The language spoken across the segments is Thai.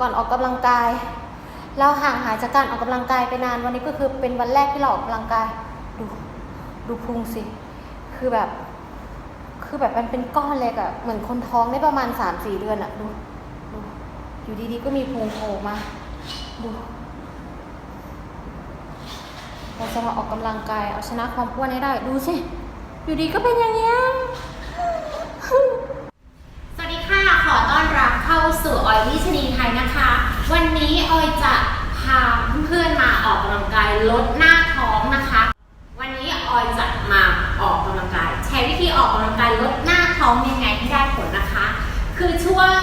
ก่อนออกกำลังกาย เราห่างหายจากการออกกำลังกายไปนานวันนี้ก็คือเป็นวันแรกที่เราออกกำลังกายดูดูพุงสิ คือแบบ คือแบบมันเป็นก้อนเล็กอะเหมือนคนท้องได้ประมาณสามสี่เดือนอะดูดูอยู่ดีๆก็มีพุงโผล่มาดูเราจะมาออกกำลังกายเอาชนะความอ้วนให้ได้ดูสิอยู่ดีก็เป็นอย่างเงี้ยสวัสดีค่ะขอต้อนรับ เข้าสู่ออยลี่ชนีไทยนะคะ วันนี้ออยจะพาเพื่อนๆมาออกกำลังกายลดหน้าท้องนะคะ วันนี้ออยจะมาออกกำลังกาย ใช้วิธีออกกำลังกายลดหน้าท้องยังไงให้ได้ผลนะคะ คือช่วง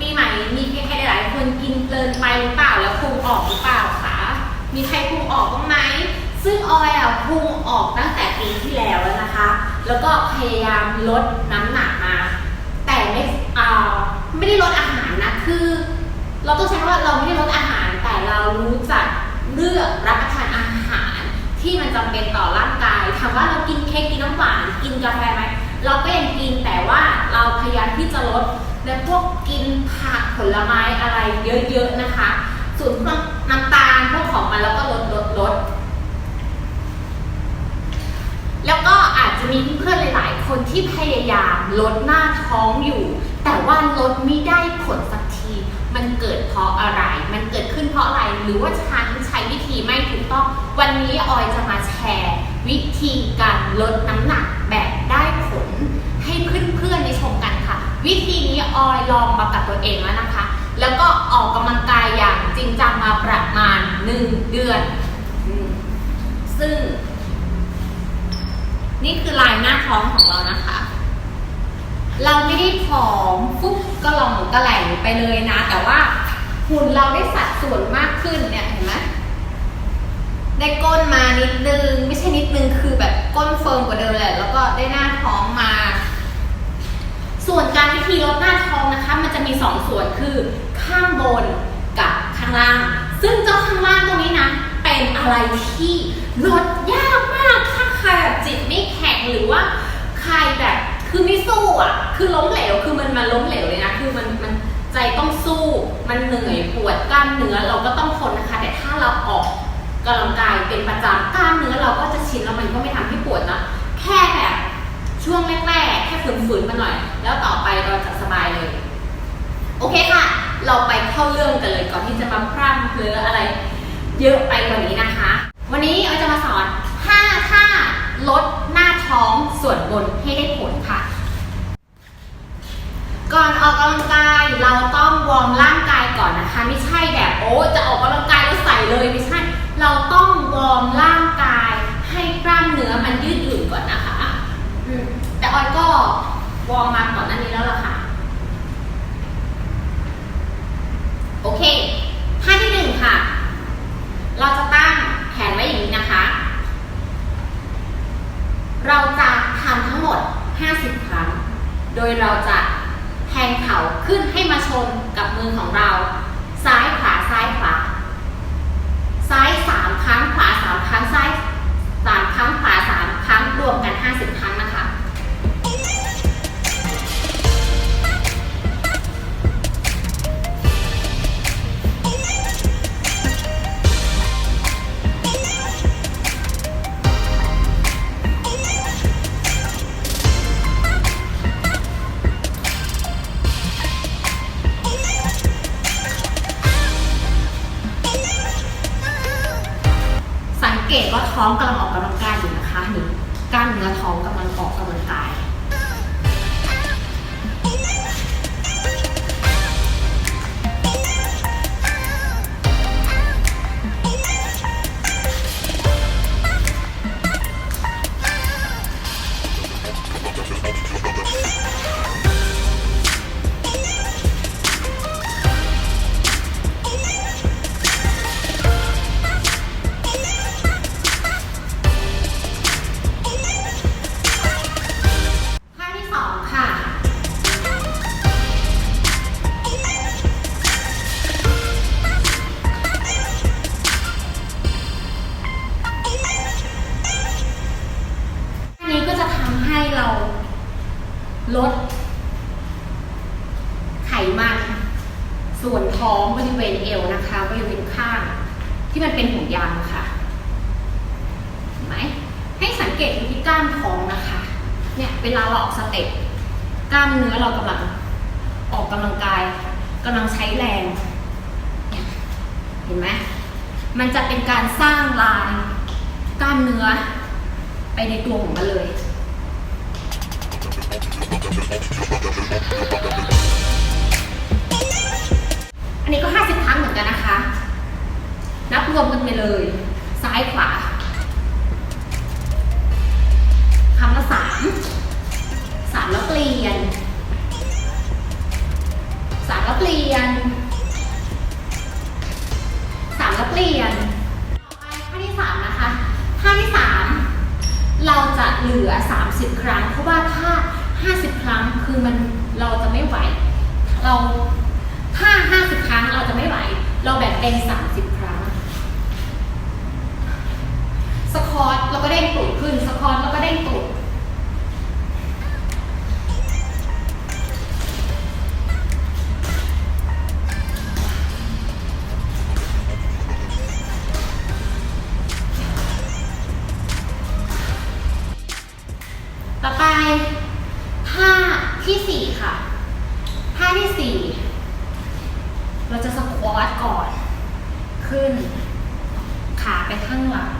ปีใหม่มีใครหลายคนกินเพลินไปหรือเปล่าแล้วพุงออกหรือเปล่าคะมีใครพุงออกบ้างไหมซึ่งออยอะพุงออกตั้งแต่ปีที่แล้วแล้วนะคะ แล้วก็พยายามลดน้ำหนักมา แต่ไม่อ่าไม่ได้ลดอาหารนะ คือ เราต้องใช้คำว่าเราไม่ได้ลดอาหาร แต่เรารู้จักเลือกรับประทานอาหาร ที่มันจำเป็นต่อร่างกายถามว่าเรากินเค้กกินน้ำหวานกินกาแฟไหมเราก็ยังกินแต่ว่าเราพยายามที่จะลดในพวกกินผักผลไม้อะไรเยอะๆนะคะส่วนพวกน้ำตาลพวกของมันแล้วก็ลดลดลดแล้วก็อาจจะมีเพื่อนหลาย ๆ คนที่พยายามลดหน้าท้องอยู่ แต่ว่าลดไม่ได้ผลสัก มันเกิดเพราะอะไร มันเกิดขึ้นเพราะอะไร หรือว่าฉันใช้วิธีไม่ถูกต้อง วันนี้ออยจะมาแชร์ วิธีการลดน้ำหนักแบบได้ผล ให้เพื่อนๆได้ชมกันค่ะ วิธีนี้ออยลองมากับตัวเองแล้วนะคะ แล้วก็ออกกำลังกายอย่างจริงจังมาประมาณ 1 เดือน ซึ่ง นี่คือลายหน้าท้องของเรานะคะ เราไม่ได้ผอมฟุ๊บกระหล่องกระแหล่งไปเลยนะ แต่ว่าหุ่นเราได้สัดส่วนมากขึ้นเนี่ยเห็นไหมได้ก้นมานิดนึง ไม่ใช่นิดนึงคือแบบก้นเฟิร์มกว่าเดิมแหละแล้วก็ได้หน้าท้องมา ส่วนการวิธีลดหน้าท้องนะคะ มันจะมีสองส่วนคือข้างบนกับข้างล่าง ซึ่งเจ้าข้างล่างตรงนี้นะ เป็นอะไรที่ลดยากมากถ้าใครแบบจิตไม่แข็งหรือว่าใครแบบคือไม่สู้อะ คือล้มเหลวคือมันมันล้มเหลวเลยนะคือมันมันใจต้องสู้มันเหนื่อยปวดกล้ามเนื้อเราก็ต้องทนนะคะ แต่ถ้าเราออกกำลังกายเป็นประจำกล้ามเนื้อเราก็จะชินแล้วมันก็ไม่ทำให้ปวดนะแค่แบบช่วงแรกๆแค่ฝืนๆมาหน่อย แล้วต่อไปเราจะสบายเลย โอเคค่ะ เราไปเข้าเรื่องกันเลยก่อนที่จะมาพร่ำเพลออะไร เยอะไปกว่านี้นะคะ วันนี้เราจะมาสอน5ท่าลดหน้าท้องส่วนบนให้ได้ผลค่ะ ออกกำลังกายเราต้องวอร์มร่างกายก่อนนะคะ ไม่ใช่แบบโอ้จะออกกำลังกายแล้วใส่เลยไม่ใช่ เราต้องวอร์มร่างกาย ให้กล้ามเนื้อมันยืดหยุ่นก่อนนะคะแต่ออยก็วอร์มมาก่อนหน้านี้แล้วล่ะค่ะ โอเคท่าที่หนึ่งค่ะ เราจะตั้งแขนไว้อย่างนี้นะคะ เราจะทำทั้งหมด 50 ครั้ง โดยเราจะแทงเข่าขึ้นให้มาชนกับ มือของเรา ซ้ายขวาซ้ายขวา ซ้ายสามครั้งขวาสามครั้งซ้ายสามครั้งขวาสามครั้งรวมกันห้าสิบครั้งนะคะ เกตว่าท้องกำลังออกกำลังกายอยู่นะคะนี่กล้ามเนื้อท้องกำลังออกกำลังกาย ลด ไขมัน ส่วนท้องบริเวณเอวนะคะ บริเวณข้างที่มันเป็นห่วงยางค่ะเห็นไหมให้สังเกตดูที่กล้ามท้องนะคะ เนี่ยเวลาเราออกสเต็ปกล้ามเนื้อเรากำลังออกกำลังกายกำลังใช้แรงเนี่ยเห็นไหมมันจะเป็นการสร้างลายกล้ามเนื้อไปในตัวของมันเลย อันนี้ก็ 50 ครั้งเหมือนกันนะคะ นับรวมกันไปเลย ซ้ายขวาคำละสามสามแล้วเปลี่ยนสามแล้วเปลี่ยนสามแล้วเปลี่ยนท่าที่สามนะคะท่าที่สามเราจะเหลือ 30 ครั้ง เพราะว่าถ้า 50 ครั้งคือมันเราจะไม่ไหว เราถ้า 50 ครั้งเราจะไม่ไหว เราแบ่งเป็น 30 ครั้ง สควอตเราก็เด้งตูดขึ้น สควอตเราก็เด้งตูด สี่ค่ะท่าที่สี่เราจะสควอตก่อน ขึ้น ขาไปข้างหลัง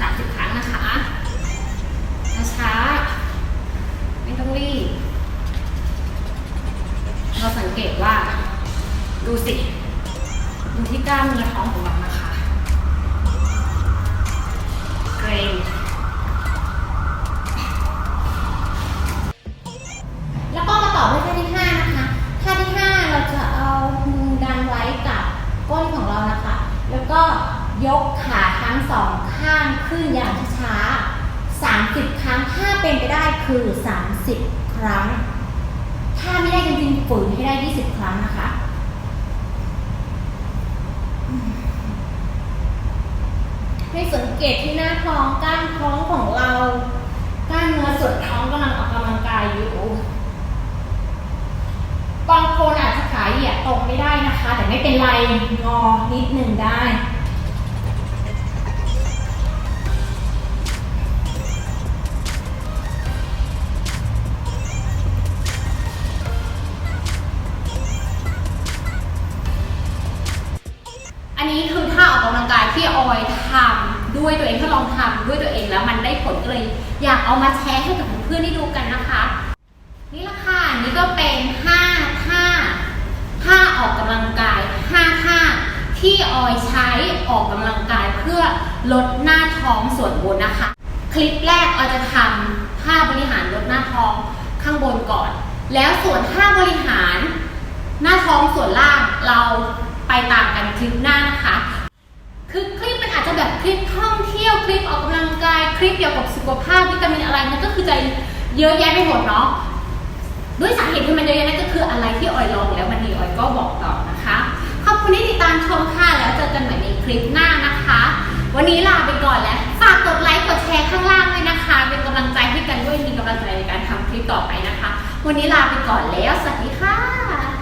สามสิบครั้งนะคะ ช้าๆ ไม่ต้องรีบ เราสังเกตว่า ดูสิ ดูที่กล้ามเนื้อท้องของเรานะคะ เกรงแล้วก็มาต่อด้วยท่าที่ห้านะคะ ท่าที่ห้าเราจะเอามือดันไว้กับก้นของเรานะคะ แล้วก็ยก ขาทั้งสองข้างขึ้นอย่างช้าๆ30 ครั้ง ถ้าเป็นไปได้คือ 30 ครั้ง ถ้าไม่ได้จริงๆฝืนให้ได้ 20 ครั้งนะคะให้สังเกตที่หน้าท้องก้านท้องของเรากล้ามเนื้อส่วนท้องกำลังออกกำลังกายอยู่บางคนอาจจะขาเหยียดตรงไม่ได้นะคะ แต่ไม่เป็นไรงอนิดหนึ่งได้ เอามาแชร์ให้กับเพื่อนๆได้ดูกันนะคะ นี่ละค่ะนี่ก็เป็น5ท่าท่าออกกำลังกาย5ท่าที่ออยใช้ออกกำลังกายเพื่อลดหน้าท้องส่วนบนนะคะ คลิปแรกออยจะทำท่าบริหารลดหน้าท้องข้างบนก่อน แล้วส่วนท่าบริหารหน้าท้องส่วนล่างเราไปตามกันคลิปหน้านะคะ คือคลิปมันอาจจะแบบคลิปท่อง ที่ยวคลิปออกกำลังกายคลิปเกี่ยวกับสุขภาพวิตามินอะไรนั่นก็คือจะเยอะแยะไปหมดเนาะด้วยสาเหตุที่มันเยอะแยะนั่นก็คืออะไรที่ออยลองแล้วมันดีออยก็บอกต่อนะคะขอบคุณที่ติดตามชมค่ะแล้วเจอกันใหม่ในคลิปหน้านะคะ วันนี้ลาไปก่อนแล้วฝากกดไลค์กดแชร์ข้างล่างด้วยนะคะ เป็นกำลังใจให้กันด้วยมีกำลังใจในการทำคลิปต่อไปนะคะ วันนี้ลาไปก่อนแล้วสวัสดีค่ะ